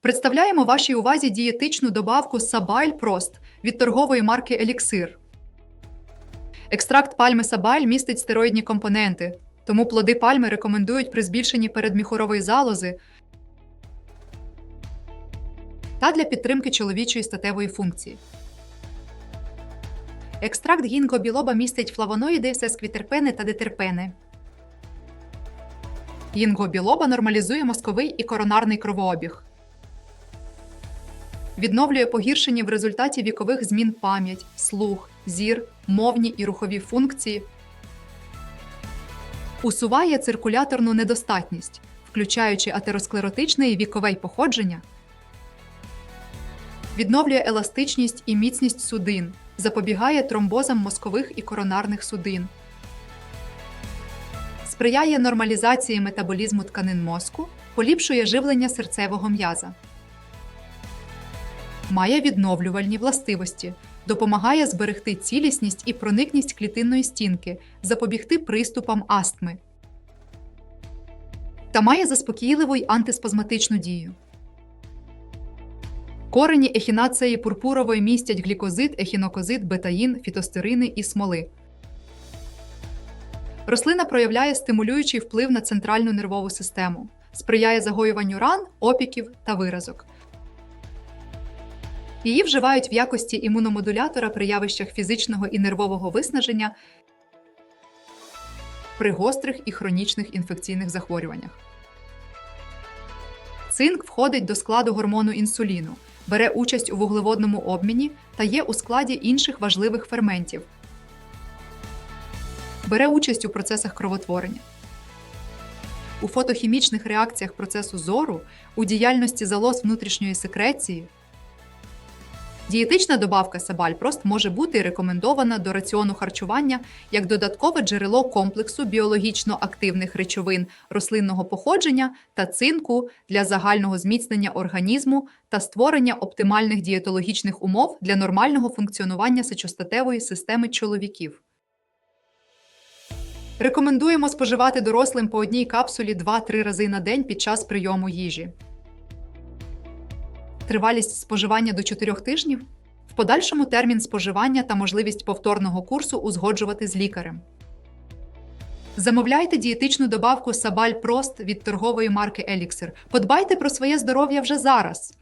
Представляємо вашій увазі дієтичну добавку Сабайль Прост від торгової марки Еліксир. Екстракт пальми Сабайль містить стероїдні компоненти, тому плоди пальми рекомендують при збільшенні передміхурової залози та для підтримки чоловічої статевої функції. Екстракт гінго білоба містить флавоноїди, сесквітерпени та детерпени. Гінго білоба нормалізує мозковий і коронарний кровообіг. Відновлює погіршені в результаті вікових змін пам'ять, слух, зір, мовні і рухові функції. Усуває циркуляторну недостатність, включаючи атеросклеротичне і вікове походження. Відновлює еластичність і міцність судин, запобігає тромбозам мозкових і коронарних судин. Сприяє нормалізації метаболізму тканин мозку, поліпшує живлення серцевого м'яза. Має відновлювальні властивості, допомагає зберегти цілісність і проникність клітинної стінки, запобігти приступам астми. Та має заспокійливу й антиспазматичну дію. Корені ехінацеї пурпурової містять глікозид, ехінокозид, бетаїн, фітостерини і смоли. Рослина проявляє стимулюючий вплив на центральну нервову систему, сприяє загоюванню ран, опіків та виразок. Її вживають в якості імуномодулятора при явищах фізичного і нервового виснаження при гострих і хронічних інфекційних захворюваннях. Цинк входить до складу гормону інсуліну, бере участь у вуглеводному обміні та є у складі інших важливих ферментів. Бере участь у процесах кровотворення. У фотохімічних реакціях процесу зору, у діяльності залоз внутрішньої секреції. Дієтична добавка Сабальпрост може бути рекомендована до раціону харчування як додаткове джерело комплексу біологічно активних речовин рослинного походження та цинку для загального зміцнення організму та створення оптимальних дієтологічних умов для нормального функціонування сечостатевої системи чоловіків. Рекомендуємо споживати дорослим по одній капсулі 2-3 рази на день під час прийому їжі тривалість споживання до 4 тижнів, в подальшому термін споживання та можливість повторного курсу узгоджувати з лікарем. Замовляйте дієтичну добавку Сабаль Прост від торгової марки Еліксир. Подбайте про своє здоров'я вже зараз.